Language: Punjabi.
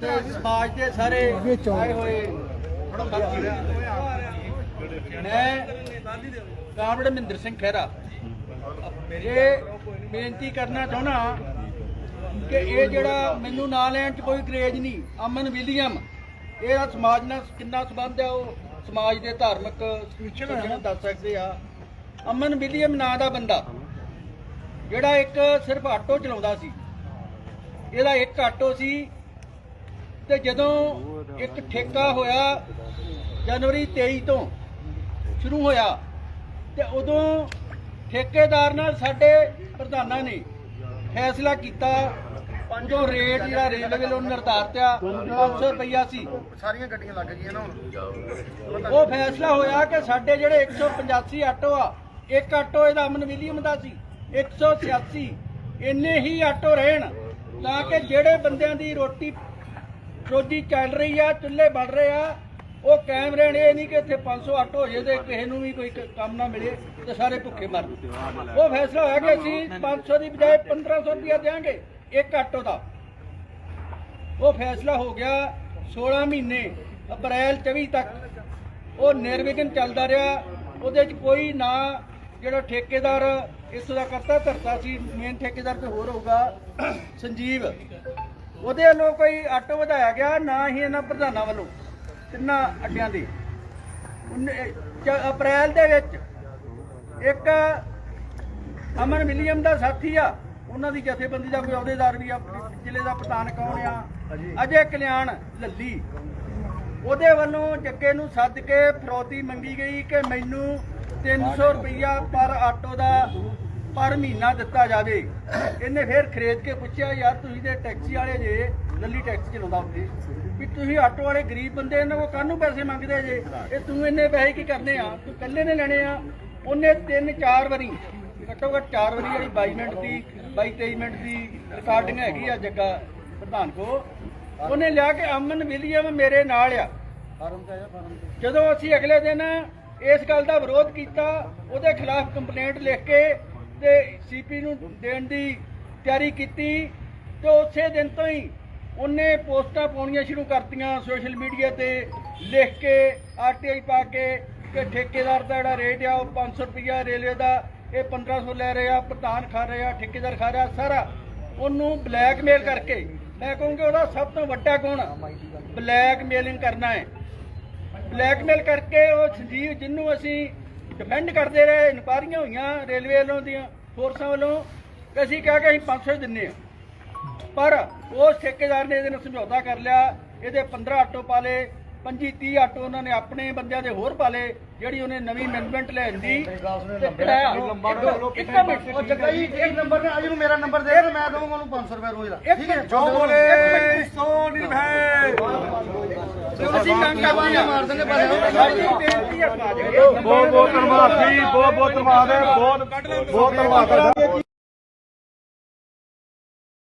ਤੇ ਸਮਾਜ ਦੇ ਸਾਰੇ ਆਏ ਹੋਏ। ਮੈਂ ਕਾਮਰੇਡ ਮਹਿੰਦਰ ਸਿੰਘ ਖਹਿਰਾ। ਇਹ ਬੇਨਤੀ ਕਰਨਾ ਚਾਹਣਾ ਕਿ ਇਹ ਜਿਹੜਾ ਮੈਨੂੰ ਨਾਂ ਲੈਣ ਚ ਕੋਈ ਕਰੇਜ ਨਹੀਂ ਅਮਨ ਵਿਲੀਅਮ ਇਹਦਾ ਸਮਾਜ ਨਾਲ ਕਿੰਨਾ ਸੰਬੰਧ ਹੈ ਉਹ ਸਮਾਜ ਦੇ ਧਾਰਮਿਕ ਸੂਚਨਾ ਦੱਸ ਸਕਦੇ ਆ। ਅਮਨ ਵਿਲੀਅਮ ਨਾਂ ਦਾ ਬੰਦਾ ਜਿਹੜਾ ਇੱਕ ਸਿਰਫ ਆਟੋ ਚਲਾਉਂਦਾ ਸੀ। ਇਹਦਾ ਇੱਕ ਆਟੋ ਸੀ ਤੇ ਜਦੋਂ ਇੱਕ ਠੇਕਾ ਹੋਇਆ ਜਨਵਰੀ 23 ਤੋਂ ਸ਼ੁਰੂ ਹੋਇਆ ਤੇ ਉਦੋਂ ਠੇਕੇਦਾਰ ਨਾਲ ਸਾਡੇ ਪ੍ਰਧਾਨਾਂ ਨੇ ਫੈਸਲਾ ਕੀਤਾ ਜੋ ਰੇਟ ਜਿਹੜਾ ਰੇਲਵੇ ਵੱਲੋਂ ਨਿਰਧਾਰਿਆ 500 ਰੁਪਈਆ ਸੀ। ਸਾਰੀਆਂ ਗੱਡੀਆਂ ਲੱਗ ਗਈਆਂ ਨਾ ਹੁਣ। ਉਹ ਫੈਸਲਾ ਹੋਇਆ ਕਿ ਸਾਡੇ ਜਿਹੜੇ 185 ਆਟੋ ਆ ਇੱਕ ਆਟੋ ਇਹਦਾ ਅਮਨ ਵਿਲੀਅਮ ਦਾ ਸੀ 186 ਇੰਨੇ ਹੀ ਆਟੋ ਰਹਿਣ। ਤਾਂ ਕਿ ਜਿਹੜੇ ਬੰਦਿਆਂ ਦੀ ਰੋਟੀ ਰੋਜੀ ਚੱਲ ਰਹੀ ਆ, ਚੁੱਲ੍ਹੇ ਬਣ ਰਹੇ ਆ, ਉਹ ਕਾਇਮ ਰਹਿਣ। ਇਹ ਨਹੀਂ ਕਿ ਇੱਥੇ 500 ਆਟੋ ਹੋ ਜੇ ਤੇ ਕਿਸੇ ਨੂੰ ਵੀ ਕੋਈ ਕੰਮ ਨਾ ਮਿਲੇ ਤੇ ਸਾਰੇ ਭੁੱਖੇ ਮਰਨ ਉਹ ਫੈਸਲਾ ਹੋਇਆ ਕਿ ਅਸੀਂ 500 ਦੀ ਬਜਾਏ 1500 ਰੁਪਇਆ ਦੇਵਾਂਗੇ ਇੱਕ ਆਟੋ ਦਾ ਉਹ ਫੈਸਲਾ ਹੋ ਗਿਆ 16 ਮਹੀਨੇ, ਅਪ੍ਰੈਲ 24 ਤੱਕ। ਉਹ ਨਿਰਵਿਘਨ ਚੱਲਦਾ ਰਿਹਾ, ਉਹਦੇ 'ਚ ਕੋਈ ਨਾ ਜਿਹੜਾ ਠੇਕੇਦਾਰ ਇਸ ਦਾ ਕਰਤਾ ਧਰਤਾ ਸੀ ਮੇਨ ਠੇਕੇਦਾਰ ਤੇ ਹੋਰ ਹੋਊਗਾ ਸੰਜੀਵ। ਉਹਦੇ ਵੱਲੋਂ ਕੋਈ ਆਟੋ ਵਧਾਇਆ ਗਿਆ ਨਾ ਹੀ ਇਹਨਾਂ ਪ੍ਰਧਾਨਾਂ ਵੱਲੋਂ ਤਿੰਨਾਂ ਅੱਡਿਆਂ ਦੇ। ਅਪ੍ਰੈਲ ਦੇ ਵਿੱਚ ਇੱਕ ਅਮਨ ਵਿਲੀਅਮ ਦਾ ਸਾਥੀ ਆ ਉਹਨਾਂ ਦੀ ਜਥੇਬੰਦੀ ਦਾ ਕੋਈ ਅਹੁਦੇਦਾਰ ਵੀ ਆ ਜ਼ਿਲ੍ਹੇ ਦਾ ਪ੍ਰਧਾਨ ਕੌਣ ਆ? ਅਜੇ ਕਲਿਆਣ ਲੱਲੀ। ਉਹਦੇ ਵੱਲੋਂ ਜੱਗੇ ਨੂੰ ਸੱਦ ਕੇ ਫਰੋਤੀ ਮੰਗੀ ਗਈ ਕਿ ਮੈਨੂੰ 300 ਰੁਪਈਆ ਪਰ ਆਟੋ ਦਾ ਪਰ ਮਹੀਨਾ ਦਿੱਤਾ ਜਾਵੇ। ਇਹਨੇ ਫਿਰ ਖਰੀਦ ਕੇ ਪੁੱਛਿਆ, ਯਾਰ ਤੁਸੀਂ ਤੇ ਟੈਕਸੀ ਵਾਲੇ ਜੇ ਲੱਲੀ ਟੈਕਸੀ ਚਲਾਉਂਦਾ ਉੱਥੇ, ਵੀ ਤੁਸੀਂ ਆਟੋ ਵਾਲੇ ਗਰੀਬ ਬੰਦੇ ਇਹਨਾਂ ਕੋਲ ਕਾਹਨੂੰ ਪੈਸੇ ਮੰਗਦੇ ਜੇ? ਇਹ ਤੂੰ ਇੰਨੇ ਪੈਸੇ ਕੀ ਕਰਨੇ ਆ? ਤੂੰ ਇਕੱਲੇ ਨੇ ਲੈਣੇ ਆ? ਉਹਨੇ ਤਿੰਨ ਚਾਰ ਵਾਰੀ ਘੱਟੋ ਘੱਟ ਚਾਰ ਵਾਰੀ ਜਿਹੜੀ 22 ਮਿੰਟ ਦੀ 22 23 ਮਿੰਟ ਦੀ ਰਿਕਾਰਡਿੰਗ ਹੈਗੀ ਆ ਜੱਗਾ ਪ੍ਰਧਾਨ ਕੋ ਉਹਨੇ ਲਿਆ ਕੇ ਅਮਨ ਵਿਲੀਅਮ ਮੇਰੇ ਨਾਲ ਆ। ਜਦੋਂ ਅਸੀਂ ਅਗਲੇ ਦਿਨ ਇਸ ਗੱਲ ਦਾ ਵਿਰੋਧ ਕੀਤਾ ਉਹਦੇ ਖਿਲਾਫ ਕੰਪਲੇਂਟ ਲਿਖ ਕੇ ਤੇ ਸੀਪੀ ਨੂੰ ਦੇਣ ਦੀ ਤਿਆਰੀ ਕੀਤੀ ਤੇ ਉਸੇ ਦਿਨ ਤੋਂ ਹੀ ਉਹਨੇ ਪੋਸਟਾਂ ਪਾਉਣੀਆਂ ਸ਼ੁਰੂ ਕਰਤੀਆਂ ਸੋਸ਼ਲ ਮੀਡੀਆ ਤੇ ਲਿਖ ਕੇ ਆਰਟੀਆਈ ਪਾ ਕੇ ਕਿ ਠੇਕੇਦਾਰ ਦਾ ਜਿਹੜਾ ਰੇਟ ਆ ਉਹ 500 ਰੁਪਇਆ ਰੇਲਵੇ ਦਾ ਇਹ 1500 ਲੈ ਰਹੇ ਪ੍ਰਧਾਨ ਖਾ ਰਹੇ ਠੇਕੇਦਾਰ ਖਾ ਰਿਹਾ ਸਾਰਾ ਉਹਨੂੰ ਬਲੈਕਮੇਲ ਕਰਕੇ। ਮੈਂ ਕਹੂੰਗਾ ਉਹਦਾ ਸਭ ਤੋਂ ਵੱਡਾ ਗੁਣ, ਬਲੈਕਮੇਲਿੰਗ ਕਰਨਾ ਹੈ। ਬਲੈਕਮੇਲ ਕਰਕੇ ਉਹ ਸੰਜੀਵ ਜਿੰਨੂੰ ਅਸੀਂ ਡਿਫੈਂਡ ਕਰਦੇ ਰਹੇ, ਇਨਕੁਆਰੀਆਂ ਹੋਈਆਂ ਰੇਲਵੇ ਵੱਲੋਂ ਦੀਆਂ, ਫੋਰਸਾਂ ਵੱਲੋਂ ਕਿ ਅਸੀਂ ਕਿਹਾ ਕਿ ਅਸੀਂ 500 ਹੀ ਦਿੰਨੇ ਆ। ਪਰ ਉਸ ਠੇਕੇਦਾਰ ਨੇ ਇਹਦੇ ਨਾਲ ਸਮਝੌਤਾ ਕਰ ਲਿਆ। ਇਹਦੇ 15 ਆਟੋ ਪਾ ਲਏ 25 30 ਆਟੋ ਉਹਨਾਂ ਨੇ ਆਪਣੇ ਬੰਦਿਆਂ ਦੇ ਹੋਰ ਪਾ ਲਏ ਜਿਹੜੀ ਉਹਨੇ ਨਵੀਂ ਮੈਨੇਜਮੈਂਟ ਲੈਂਦੀ ਤੇ ਕਿਰਾਇਆ। ਇੱਕ- ਇੱਕ ਮਿੰਟ ਉਹ ਜੱਗਾ ਜੀ ਇੱਕ ਨੰਬਰ ਨੇ ਅੱਜ ਨੂੰ ਮੇਰਾ ਨੰਬਰ ਦੇ ਦੇ ਮੈਂ ਦਊਂਗਾ ਉਹਨੂੰ 500 ਰੁਪਏ ਰੋਜ਼ ਦਾ। ਇੱਕ ਮਿੰਟ ਜੋ ਬੋਲੇ ਸੋ ਨਿਭੈ ਅਸੀਂ ਮੰਗ ਕਰਦੇ ਹਾਂ। ਮਾਰ ਦਿੰਦੇ ਪਰ ਸਾਡੀ ਬੇਨਤੀ ਹੈ ਸਮਾਜ ਅੱਗੇ ਬਹੁਤ ਬਹੁਤ ਧੰਨਵਾਦ ਜੀ ਬਹੁਤ ਬਹੁਤ ਧੰਨਵਾਦ ਹੈ ਬਹੁਤ ਬਹੁਤ ਧੰਨਵਾਦ। ਹੈ